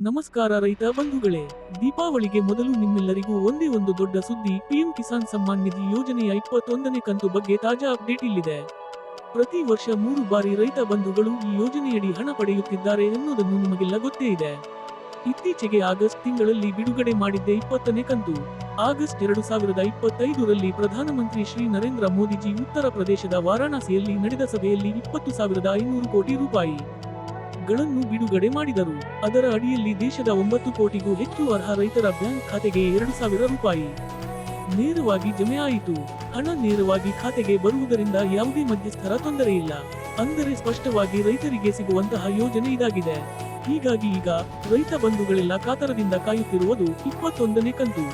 ನಮಸ್ಕಾರ ರೈತ ಬಂಧುಗಳೇ, ದೀಪಾವಳಿಗೆ ಮೊದಲು ನಿಮ್ಮೆಲ್ಲರಿಗೂ ಒಂದೇ ಒಂದು ದೊಡ್ಡ ಸುದ್ದಿ, ಪಿಎಂ ಕಿಸಾನ್ ಸಮ್ಮಾನ್ ನಿಧಿ ಯೋಜನೆಯ ಇಪ್ಪತ್ತೊಂದನೇ ಕಂತು ಬಗ್ಗೆ ತಾಜಾ ಅಪ್ಡೇಟ್ ಇಲ್ಲಿದೆ. ಪ್ರತಿ ವರ್ಷ ಮೂರು ಬಾರಿ ರೈತ ಬಂಧುಗಳು ಈ ಯೋಜನೆಯಡಿ ಹಣ ಪಡೆಯುತ್ತಿದ್ದಾರೆ ಎನ್ನುವುದನ್ನು ನಿಮಗೆಲ್ಲ ಗೊತ್ತೇ ಇದೆ. ಇತ್ತೀಚೆಗೆ ಆಗಸ್ಟ್ ತಿಂಗಳಲ್ಲಿ ಬಿಡುಗಡೆ ಮಾಡಿದ್ದೆ ಇಪ್ಪತ್ತನೇ ಕಂತು. ಆಗಸ್ಟ್ ಎರಡು ಸಾವಿರದ ಇಪ್ಪತ್ತೈದರಲ್ಲಿ ಪ್ರಧಾನಮಂತ್ರಿ ಶ್ರೀ ನರೇಂದ್ರ ಮೋದಿಜಿ ಉತ್ತರ ಪ್ರದೇಶದ ವಾರಾಣಸಿಯಲ್ಲಿ ನಡೆದ ಸಭೆಯಲ್ಲಿ ಇಪ್ಪತ್ತು ಸಾವಿರದ ಐನೂರು ಕೋಟಿ ರೂಪಾಯಿ ಗಳನ್ನು ಬಿಡುಗಡೆ ಮಾಡಿದರು. ಅದರ ಅಡಿಯಲ್ಲಿ ದೇಶದ ಒಂಬತ್ತು ಕೋಟಿಗೂ ಹೆಚ್ಚು ಅರ್ಹ ರೈತರ ಬ್ಯಾಂಕ್ ಖಾತೆಗೆ ಎರಡು ಸಾವಿರ ರೂಪಾಯಿ ನೇರವಾಗಿ ಜಮೆ ಆಯಿತು. ಹಣ ನೇರವಾಗಿ ಖಾತೆಗೆ ಬರುವುದರಿಂದ ಯಾವುದೇ ಮಧ್ಯಸ್ಥರ ತೊಂದರೆ ಇಲ್ಲ. ಅಂದರೆ ಸ್ಪಷ್ಟವಾಗಿ ರೈತರಿಗೆ ಸಿಗುವಂತಹ ಯೋಜನೆ ಇದಾಗಿದೆ. ಹೀಗಾಗಿ ಈಗ ರೈತ ಬಂಧುಗಳೆಲ್ಲ ಕಾತರದಿಂದ ಕಾಯುತ್ತಿರುವುದು ಇಪ್ಪತ್ತೊಂದನೇ ಕಂತು.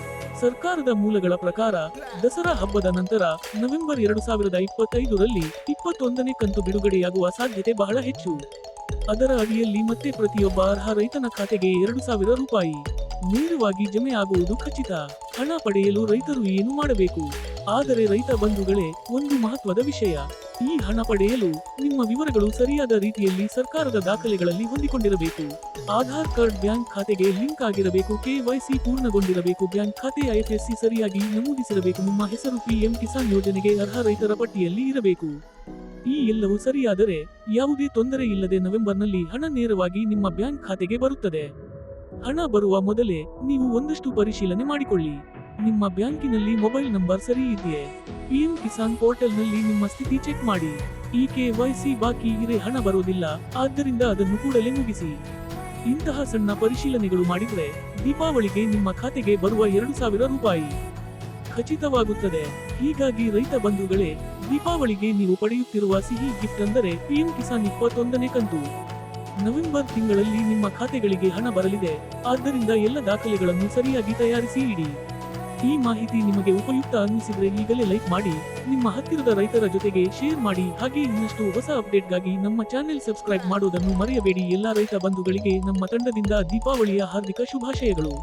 ಸರ್ಕಾರದ ಮೂಲಗಳ ಪ್ರಕಾರ ದಸರಾ ಹಬ್ಬದ ನಂತರ ನವೆಂಬರ್ ಎರಡು ಸಾವಿರದ ಇಪ್ಪತ್ತೈದರಲ್ಲಿ ಇಪ್ಪತ್ತೊಂದನೇ ಕಂತು ಬಿಡುಗಡೆಯಾಗುವ ಸಾಧ್ಯತೆ ಬಹಳ ಹೆಚ್ಚು. ಅದರ ಅಡಿಯಲ್ಲಿ ಮತ್ತೆ ಪ್ರತಿಯೊಬ್ಬ ಅರ್ಹ ರೈತನ ಖಾತೆಗೆ ಎರಡು ಸಾವಿರ ರೂಪಾಯಿ. ನೇರವಾಗಿ ಜಮೆ ಆಗುವುದು ಖಚಿತ. ಹಣ ಪಡೆಯಲು ರೈತರು ಏನು ಮಾಡಬೇಕು? ಆದರೆ ರೈತ ಬಂಧುಗಳೇ, ಒಂದು ಮಹತ್ವದ ವಿಷಯ. ಈ ಹಣ ಪಡೆಯಲು ನಿಮ್ಮ ವಿವರಗಳು ಸರಿಯಾದ ರೀತಿಯಲ್ಲಿ ಸರ್ಕಾರದ ದಾಖಲೆಗಳಲ್ಲಿ ಹೊಂದಿಕೊಂಡಿರಬೇಕು. ಆಧಾರ್ ಕಾರ್ಡ್ ಬ್ಯಾಂಕ್ ಖಾತೆಗೆ ಲಿಂಕ್ ಆಗಿರಬೇಕು ಕೆವೈಸಿ ಪೂರ್ಣಗೊಂಡಿರಬೇಕು, ಬ್ಯಾಂಕ್ ಖಾತೆ ಐಎಫ್ಎಸ್ಸಿ ಸರಿಯಾಗಿ ನಮೂದಿಸಿರಬೇಕು, ನಿಮ್ಮ ಹೆಸರು ಪಿಎಂ ಕಿಸಾನ್ ಯೋಜನೆಗೆ ಅರ್ಹ ರೈತರ ಪಟ್ಟಿಯಲ್ಲಿ ಇರಬೇಕು. ಈ ಎಲ್ಲವೂ ಸರಿಯಾದರೆ ಯಾವುದೇ ತೊಂದರೆ ಇಲ್ಲದೆ ನವೆಂಬರ್ನಲ್ಲಿ ಹಣ ನೇರವಾಗಿ ನಿಮ್ಮ ಬ್ಯಾಂಕ್ ಖಾತೆಗೆ ಬರುತ್ತದೆ. ಹಣ ಬರುವ ಮೊದಲೇ ನೀವು ಒಂದಷ್ಟು ಪರಿಶೀಲನೆ ಮಾಡಿಕೊಳ್ಳಿ. ನಿಮ್ಮ ಬ್ಯಾಂಕಿನಲ್ಲಿ ಮೊಬೈಲ್ ನಂಬರ್ ಸರಿ ಇದೆಯೇ? ಪಿಎಂ ಕಿಸಾನ್ ಪೋರ್ಟಲ್ನಲ್ಲಿ ನಿಮ್ಮ ಸ್ಥಿತಿ ಚೆಕ್ ಮಾಡಿ. ಈ ಕೆವೈಸಿ ಬಾಕಿ ಇರೆ ಹಣ ಬರುವುದಿಲ್ಲ ಆದ್ದರಿಂದ ಅದನ್ನು ಕೂಡಲೇ ಮುಗಿಸಿ. ಇಂತಹ ಸಣ್ಣ ಪರಿಶೀಲನೆಗಳು ಮಾಡಿದರೆ ದೀಪಾವಳಿಗೆ ನಿಮ್ಮ ಖಾತೆಗೆ ಬರುವ ಎರಡು ಸಾವಿರ ರೂಪಾಯಿ. ಖಚಿತವಾಗುತ್ತದೆ. ಹೀಗಾಗಿ ರೈತ ಬಂಧುಗಳೇ, ದೀಪಾವಳಿಗೆ ನೀವು ಪಡೆಯುತ್ತಿರುವ ಸಿಹಿ ಗಿಫ್ಟ್ ಅಂದರೆ ಪಿಎಂ ಕಿಸಾನ್ ಇಪ್ಪತ್ತೊಂದನೇ ಕಂತು. ನವೆಂಬರ್ ತಿಂಗಳಲ್ಲಿ ನಿಮ್ಮ ಖಾತೆಗಳಿಗೆ ಹಣ ಬರಲಿದೆ. ಆದ್ದರಿಂದ ಎಲ್ಲ ದಾಖಲೆಗಳನ್ನು ಸರಿಯಾಗಿ ತಯಾರಿಸಿ ಇಡಿ. ಈ ಮಾಹಿತಿ ನಿಮಗೆ ಉಪಯುಕ್ತ ಅನ್ನಿಸಿದ್ರೆ ಈಗಲೇ ಲೈಕ್ ಮಾಡಿ, ನಿಮ್ಮ ಹತ್ತಿರದ ರೈತರ ಜೊತೆಗೆ ಶೇರ್ ಮಾಡಿ. ಹಾಗೆ ಇನ್ನಷ್ಟು ಹೊಸ ಅಪ್ಡೇಟ್ಗಾಗಿ ನಮ್ಮ ಚಾನೆಲ್ ಸಬ್ಸ್ಕ್ರೈಬ್ ಮಾಡುವುದನ್ನು ಮರೆಯಬೇಡಿ. ಎಲ್ಲಾ ರೈತ ಬಂಧುಗಳಿಗೆ ನಮ್ಮ ತಂಡದಿಂದ ದೀಪಾವಳಿಯ ಹಾರ್ದಿಕ ಶುಭಾಶಯಗಳು.